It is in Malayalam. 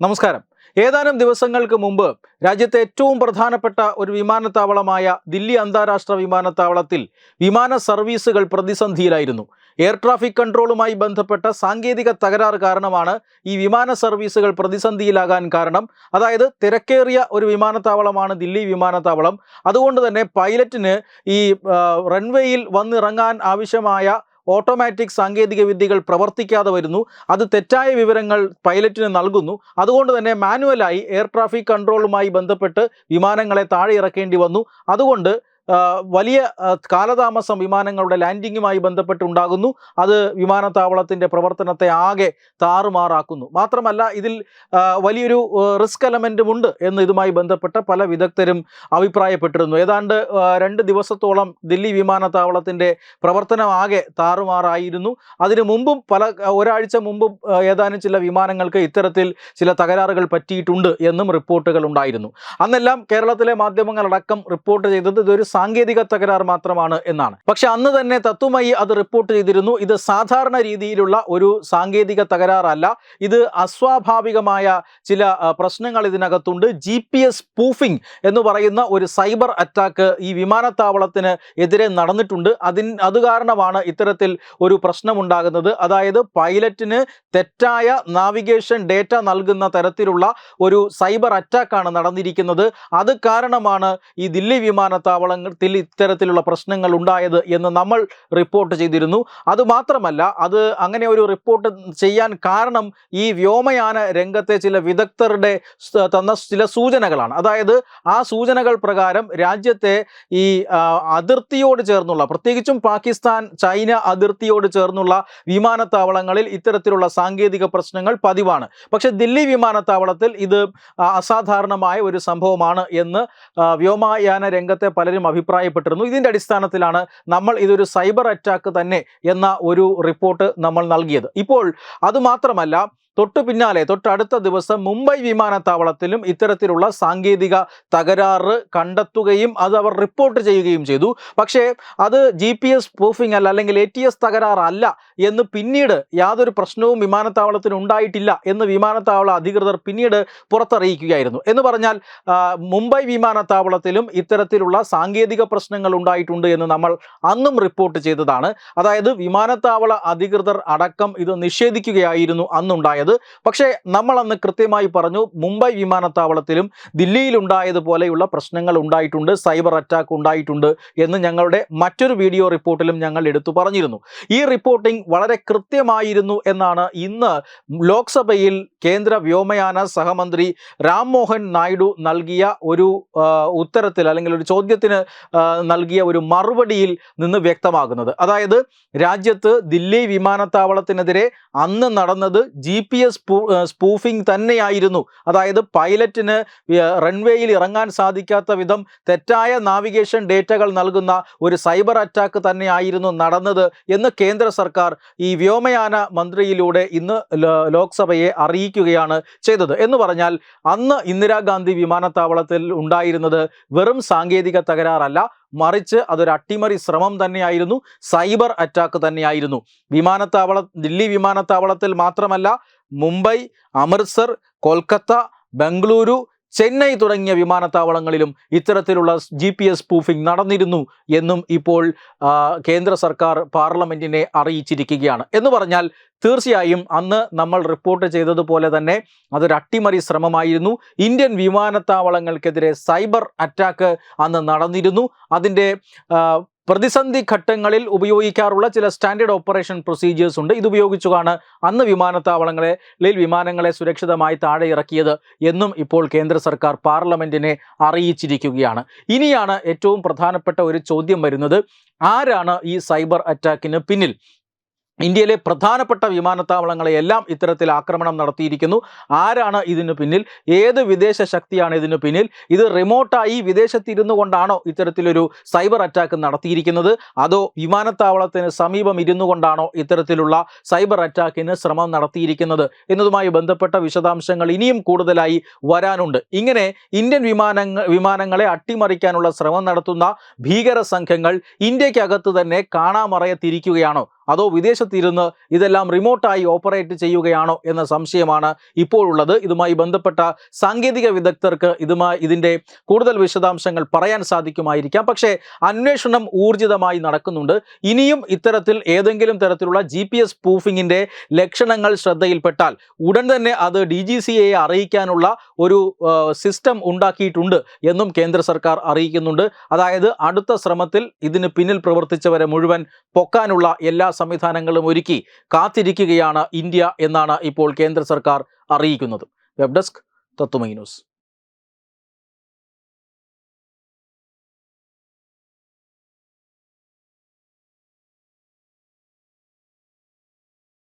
നമസ്കാരം. ഏതാനും ദിവസങ്ങൾക്ക് മുമ്പ് രാജ്യത്തെ ഏറ്റവും പ്രധാനപ്പെട്ട ഒരു വിമാനത്താവളമായ ദില്ലി അന്താരാഷ്ട്ര വിമാനത്താവളത്തിൽ വിമാന സർവീസുകൾ പ്രതിസന്ധിയിലായിരുന്നു. എയർ ട്രാഫിക് കൺട്രോളുമായി ബന്ധപ്പെട്ട സാങ്കേതിക തകരാറ് കാരണമാണ് ഈ വിമാന സർവീസുകൾ പ്രതിസന്ധിയിലാകാൻ കാരണം. അതായത് തിരക്കേറിയ ഒരു വിമാനത്താവളമാണ് ദില്ലി വിമാനത്താവളം. അതുകൊണ്ട് തന്നെ പൈലറ്റിന് ഈ റൺവേയിൽ വന്നിറങ്ങാൻ ആവശ്യമായ ഓട്ടോമാറ്റിക് സാങ്കേതിക വിദ്യകൾ പ്രവർത്തിക്കാതെ വരുന്നു. അത് തെറ്റായ വിവരങ്ങൾ പൈലറ്റിന് നൽകുന്നു. അതുകൊണ്ട് തന്നെ മാനുവലായി എയർ ട്രാഫിക് കൺട്രോളുമായി ബന്ധപ്പെട്ട് വിമാനങ്ങളെ താഴെ ഇറക്കേണ്ടി വന്നു. അതുകൊണ്ട് വലിയ കാലതാമസം വിമാനങ്ങളുടെ ലാൻഡിങ്ങുമായി ബന്ധപ്പെട്ടുണ്ടാകുന്നു. അത് വിമാനത്താവളത്തിന്റെ പ്രവർത്തനത്തെ ആകെ താറുമാറാക്കുന്നു. മാത്രമല്ല ഇതിൽ വലിയൊരു റിസ്ക് എലമെന്റും ഉണ്ട് എന്ന് ഇതുമായി ബന്ധപ്പെട്ട പല വിദഗ്ധരും അഭിപ്രായപ്പെട്ടിരുന്നു. ഏതാണ്ട് രണ്ട് ദിവസത്തോളം ദില്ലി വിമാനത്താവളത്തിന്റെ പ്രവർത്തനം ആകെ താറുമാറായിരുന്നു. അതിനു മുമ്പും പല ഒരാഴ്ച മുമ്പും ഏതാനും ചില വിമാനങ്ങൾക്ക് ഇത്തരത്തിൽ ചില തകരാറുകൾ പറ്റിയിട്ടുണ്ട് എന്നും റിപ്പോർട്ടുകൾ ഉണ്ടായിരുന്നു. അന്നെല്ലാം കേരളത്തിലെ മാധ്യമങ്ങളടക്കം റിപ്പോർട്ട് ചെയ്തത് ഇതൊരു സാങ്കേതിക തകരാർ മാത്രമാണ് എന്നാണ്. പക്ഷെ അന്ന് തന്നെ തത്വമായി അത് റിപ്പോർട്ട് ചെയ്തിരുന്നു. ഇത് സാധാരണ രീതിയിലുള്ള ഒരു സാങ്കേതിക തകരാറല്ല. ഇത് അസ്വാഭാവികമായ ചില പ്രശ്നങ്ങൾ ഇതിനകത്തുണ്ട്. ജി പി എസ് പൂഫിംഗ് എന്ന് പറയുന്ന ഒരു സൈബർ അറ്റാക്ക് ഈ വിമാനത്താവളത്തിന് എതിരെ നടന്നിട്ടുണ്ട്. അതിൻ അത് കാരണമാണ് ഇത്തരത്തിൽ ഒരു പ്രശ്നമുണ്ടാകുന്നത്. അതായത് പൈലറ്റിന് തെറ്റായ നാവിഗേഷൻ ഡേറ്റ നൽകുന്ന തരത്തിലുള്ള ഒരു സൈബർ അറ്റാക്കാണ് നടന്നിരിക്കുന്നത്. അത് കാരണമാണ് ഈ ദില്ലി വിമാനത്താവളത്തിൽ ഇത്തരത്തിലുള്ള പ്രശ്നങ്ങൾ ഉണ്ടായത് എന്ന് നമ്മൾ റിപ്പോർട്ട് ചെയ്തിരുന്നു. അതുമാത്രമല്ല അത് അങ്ങനെ ഒരു റിപ്പോർട്ട് ചെയ്യാൻ കാരണം ഈ വ്യോമയാന രംഗത്തെ ചില വിദഗ്ധരുടെ തന്ന ചില സൂചനകളാണ്. അതായത് ആ സൂചനകൾ പ്രകാരം രാജ്യത്തെ ഈ അതിർത്തിയോട് ചേർന്നുള്ള പ്രത്യേകിച്ചും പാകിസ്ഥാൻ ചൈന അതിർത്തിയോട് ചേർന്നുള്ള വിമാനത്താവളങ്ങളിൽ ഇത്തരത്തിലുള്ള സാങ്കേതിക പ്രശ്നങ്ങൾ പതിവാണ്. പക്ഷെ ദില്ലി വിമാനത്താവളത്തിൽ ഇത് അസാധാരണമായ ഒരു സംഭവമാണ് എന്ന് വ്യോമയാന രംഗത്തെ പലരും അഭിപ്രായപ്പെട്ടിരുന്നു. ഇതിന്റെ അടിസ്ഥാനത്തിലാണ് നമ്മൾ ഇതൊരു സൈബർ അറ്റാക്ക് തന്നെ എന്ന ഒരു റിപ്പോർട്ട് നമ്മൾ നൽകിയത്. ഇപ്പോൾ അതുമാത്രമല്ല തൊട്ടു പിന്നാലെ തൊട്ടടുത്ത ദിവസം മുംബൈ വിമാനത്താവളത്തിലും ഇത്തരത്തിലുള്ള സാങ്കേതിക തകരാറ് കണ്ടെത്തുകയും അത് അവർ റിപ്പോർട്ട് ചെയ്യുകയും ചെയ്തു. പക്ഷേ അത് ജി പി എസ് പ്രൂഫിംഗ് അല്ല അല്ലെങ്കിൽ എ ടി എസ് തകരാറല്ല എന്ന് പിന്നീട് യാതൊരു പ്രശ്നവും വിമാനത്താവളത്തിന് ഉണ്ടായിട്ടില്ല എന്ന് വിമാനത്താവള അധികൃതർ പിന്നീട് പുറത്തറിയിക്കുകയായിരുന്നു. എന്ന് പറഞ്ഞാൽ മുംബൈ വിമാനത്താവളത്തിലും ഇത്തരത്തിലുള്ള സാങ്കേതിക പ്രശ്നങ്ങൾ ഉണ്ടായിട്ടുണ്ട് എന്ന് നമ്മൾ അന്നും റിപ്പോർട്ട് ചെയ്തതാണ്. അതായത് വിമാനത്താവള അധികൃതർ അടക്കം ഇത് നിഷേധിക്കുകയായിരുന്നു അന്നുണ്ടായത്. പക്ഷേ നമ്മൾ അന്ന് കൃത്യമായി പറഞ്ഞു മുംബൈ വിമാനത്താവളത്തിലും ദില്ലിയിലുണ്ടായതുപോലെയുള്ള പ്രശ്നങ്ങൾ ഉണ്ടായിട്ടുണ്ട് സൈബർ അറ്റാക്ക് ഉണ്ടായിട്ടുണ്ട് എന്ന് ഞങ്ങളുടെ മറ്റൊരു വീഡിയോ റിപ്പോർട്ടിലും ഞങ്ങൾ എടുത്തു പറഞ്ഞിരുന്നു. ഈ റിപ്പോർട്ടിംഗ് വളരെ കൃത്യമായിരുന്നു എന്നാണ് ഇന്ന് ലോക്സഭയിൽ കേന്ദ്ര വ്യോമയാന സഹമന്ത്രി രാം മോഹൻ നായിഡു നൽകിയ ഒരു ഉത്തരത്തിൽ അല്ലെങ്കിൽ ഒരു ചോദ്യത്തിന് നൽകിയ ഒരു മറുപടിയിൽ നിന്ന് വ്യക്തമാകുന്നത്. അതായത് രാജ്യത്ത് ദില്ലി വിമാനത്താവളത്തിനെതിരെ അന്ന് നടന്നത് ജി പി എസ് സ്പൂഫിംഗ് തന്നെയായിരുന്നു. അതായത് പൈലറ്റിന് റൺവേയിൽ ഇറങ്ങാൻ സാധിക്കാത്ത വിധം തെറ്റായ നാവിഗേഷൻ ഡേറ്റകൾ നൽകുന്ന ഒരു സൈബർ അറ്റാക്ക് തന്നെയായിരുന്നു നടന്നത് എന്ന് കേന്ദ്ര സർക്കാർ ഈ വ്യോമയാന മന്ത്രിയിലൂടെ ഇന്ന് ലോക്സഭയെ അറിയിക്കുകയാണ് ചെയ്തത്. എന്ന് പറഞ്ഞാൽ അന്ന് ഇന്ദിരാഗാന്ധി വിമാനത്താവളത്തിൽ ഉണ്ടായിരുന്നത് വെറും സാങ്കേതിക തകരാറല്ല മറിച്ച് അതൊരു അട്ടിമറി ശ്രമം തന്നെയായിരുന്നു. സൈബർ അറ്റാക്ക് തന്നെയായിരുന്നു. വിമാനത്താവള ദില്ലി വിമാനത്താവളത്തിൽ മാത്രമല്ല മുംബൈ അമൃത്സർ കൊൽക്കത്ത ബംഗളൂരു ചെന്നൈ തുടങ്ങിയ വിമാനത്താവളങ്ങളിലും ഇത്തരത്തിലുള്ള ജി പി എസ് പ്രൂഫിംഗ് നടന്നിരുന്നു എന്നും ഇപ്പോൾ കേന്ദ്ര സർക്കാർ പാർലമെന്റിനെ അറിയിച്ചിരിക്കുകയാണ്. എന്ന് പറഞ്ഞാൽ തീർച്ചയായും അന്ന് നമ്മൾ റിപ്പോർട്ട് ചെയ്തതുപോലെ തന്നെ അതൊരു അട്ടിമറി ശ്രമമായിരുന്നു. ഇന്ത്യൻ വിമാനത്താവളങ്ങൾക്കെതിരെ സൈബർ അറ്റാക്ക് അന്ന് നടന്നിരുന്നു. അതിന്റെ പ്രതിസന്ധി ഘട്ടങ്ങളിൽ ഉപയോഗിക്കാറുള്ള ചില സ്റ്റാൻഡേർഡ് ഓപ്പറേഷൻ പ്രൊസീജിയേഴ്സ് ഉണ്ട്. ഇത് ഉപയോഗിച്ചുമാണ് അന്ന് വിമാനത്താവളങ്ങളെ ലേൽ വിമാനങ്ങളെ സുരക്ഷിതമായി താഴെ ഇറക്കിയത് എന്നും ഇപ്പോൾ കേന്ദ്ര സർക്കാർ പാർലമെന്റിനെ അറിയിച്ചിരിക്കുകയാണ്. ഇനിയാണ് ഏറ്റവും പ്രധാനപ്പെട്ട ഒരു ചോദ്യം വരുന്നത്. ആരാണ് ഈ സൈബർ അറ്റാക്കിന് പിന്നിൽ? ഇന്ത്യയിലെ പ്രധാനപ്പെട്ട വിമാനത്താവളങ്ങളെയെല്ലാം ഇത്തരത്തിൽ ആക്രമണം നടത്തിയിരിക്കുന്നു. ആരാണ് ഇതിനു പിന്നിൽ? ഏത് വിദേശ ശക്തിയാണ് ഇതിനു പിന്നിൽ? ഇത് റിമോട്ടായി വിദേശത്തിരുന്നു കൊണ്ടാണോ ഇത്തരത്തിലൊരു സൈബർ അറ്റാക്ക് നടത്തിയിരിക്കുന്നത്? അതോ വിമാനത്താവളത്തിന് സമീപം ഇരുന്നു കൊണ്ടാണോ ഇത്തരത്തിലുള്ള സൈബർ അറ്റാക്കിന് ശ്രമം നടത്തിയിരിക്കുന്നത്? എന്നതുമായി ബന്ധപ്പെട്ട വിശദാംശങ്ങൾ ഇനിയും കൂടുതലായി വരാനുണ്ട്. ഇങ്ങനെ ഇന്ത്യൻ വിമാനങ്ങൾ വിമാനങ്ങളെ അട്ടിമറിക്കാനുള്ള ശ്രമം നടത്തുന്ന ഭീകര സംഘങ്ങൾ ഇന്ത്യക്കകത്ത് തന്നെ കാണാമറയത്തിരിക്കുകയാണോ? അതോ വിദേശത്തിരുന്ന് ഇതെല്ലാം റിമോട്ടായി ഓപ്പറേറ്റ് ചെയ്യുകയാണോ എന്ന സംശയമാണ് ഇപ്പോഴുള്ളത് ഇതുമായി ബന്ധപ്പെട്ട സാങ്കേതിക വിദഗ്ധർക്ക് ഇതുമായി ഇതിന്റെ കൂടുതൽ വിശദാംശങ്ങൾ പറയാൻ സാധിക്കുമായിരിക്കാം. പക്ഷേ അന്വേഷണം ഊർജിതമായി നടക്കുന്നുണ്ട്. ഇനിയും ഇത്തരത്തിൽ ഏതെങ്കിലും തരത്തിലുള്ള ജി പി എസ് പ്രൂഫിങ്ങിന്റെ ലക്ഷണങ്ങൾ ശ്രദ്ധയിൽപ്പെട്ടാൽ ഉടൻ തന്നെ അത് ഡി ജി സി എയെ അറിയിക്കാനുള്ള ഒരു സിസ്റ്റം ഉണ്ടാക്കിയിട്ടുണ്ട് എന്നും കേന്ദ്ര സർക്കാർ അറിയിക്കുന്നുണ്ട്. അതായത് അടുത്ത ശ്രമത്തിൽ ഇതിന് പിന്നിൽ പ്രവർത്തിച്ചവരെ മുഴുവൻ പൊക്കാനുള്ള എല്ലാ സംവിധാനങ്ങളും ഒരുക്കി കാത്തിരിക്കുകയാണ് ഇന്ത്യ എന്നാണ് ഇപ്പോൾ കേന്ദ്ര സർക്കാർ അറിയിക്കുന്നത്. Web desk Tatwamayi news.